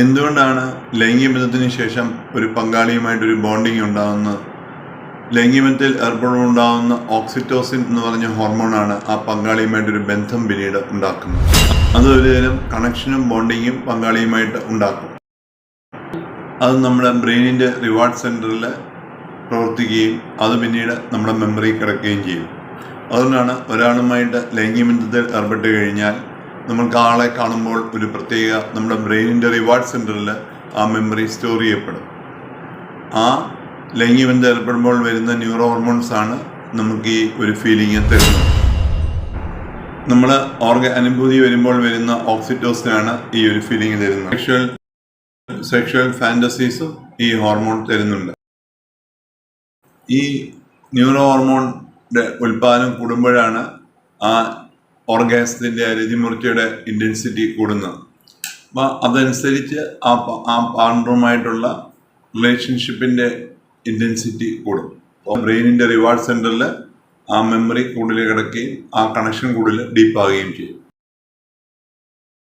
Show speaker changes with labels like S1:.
S1: എന്തുകൊണ്ടാണ് ലൈംഗിക ബന്ധത്തിന് ശേഷം ഒരു പങ്കാളിയുമായിട്ടൊരു ബോണ്ടിങ് ഉണ്ടാകുന്നത് ലൈംഗിക ബന്ധത്തിൽ ഏർപ്പെടുമ്പോൾ ഉണ്ടാകുന്ന ഓക്സിറ്റോസിൻ എന്ന് പറഞ്ഞ ഹോർമോണാണ് ആ പങ്കാളിയുമായിട്ടൊരു ബന്ധം പിന്നീട് ഉണ്ടാക്കുന്നത്. അത് ഒരുതരം കണക്ഷനും ബോണ്ടിങ്ങും പങ്കാളിയുമായിട്ട് ഉണ്ടാക്കും. അത് നമ്മുടെ ബ്രെയിനിന്റെ റിവാർഡ് സെന്ററിൽ പ്രവർത്തിക്കുകയും അത് പിന്നീട് നമ്മുടെ മെമ്മറി കിടക്കുകയും ചെയ്യും. അതുകൊണ്ടാണ് ഒരാളുമായിട്ട് ലൈംഗിക ബന്ധത്തിൽ ഏർപ്പെട്ട് കഴിഞ്ഞാൽ നമുക്ക് ആളെ കാണുമ്പോൾ ഒരു പ്രത്യേക നമ്മുടെ ബ്രെയിനിന്റെ റിവാർഡ് സെന്ററിൽ ആ മെമ്മറി സ്റ്റോർ ചെയ്യപ്പെടും. ആ ലൈംഗിക ഏർപ്പെടുമ്പോൾ വരുന്ന ന്യൂറോ ഹോർമോൺസ് ആണ് നമുക്ക് ഈ ഒരു ഫീലിംഗ് തരുന്നത്. നമ്മൾ ഓർഗ അനുഭൂതി വരുമ്പോൾ വരുന്ന ഓക്സിറ്റോസിനാണ് ഈ ഒരു ഫീലിംഗ് തരുന്നത്. സെക്ഷൽ സെക്ഷൽ ഫാന്റസീസും ഈ ഹോർമോൺ തരുന്നുണ്ട്. ഈ ന്യൂറോ ഹോർമോണിന്റെ ഉൽപ്പാദനം കൂടുമ്പോഴാണ് ആ ഓർഗാസത്തിന്റെ രതിമൂർച്ചയുടെ ഇന്റൻസിറ്റി കൂടുന്നത് അപ്പോൾ അതനുസരിച്ച് ആ ആ പാർട്ണറുമായിട്ടുള്ള റിലേഷൻഷിപ്പിന്റെ ഇന്റൻസിറ്റി കൂടും. ബ്രെയിനിന്റെ റിവാർഡ് സെന്ററിൽ ആ മെമ്മറി കൂടുതൽ കിടക്കുകയും ആ കണക്ഷൻ കൂടുതൽ ഡീപ്പാകുകയും ചെയ്യും.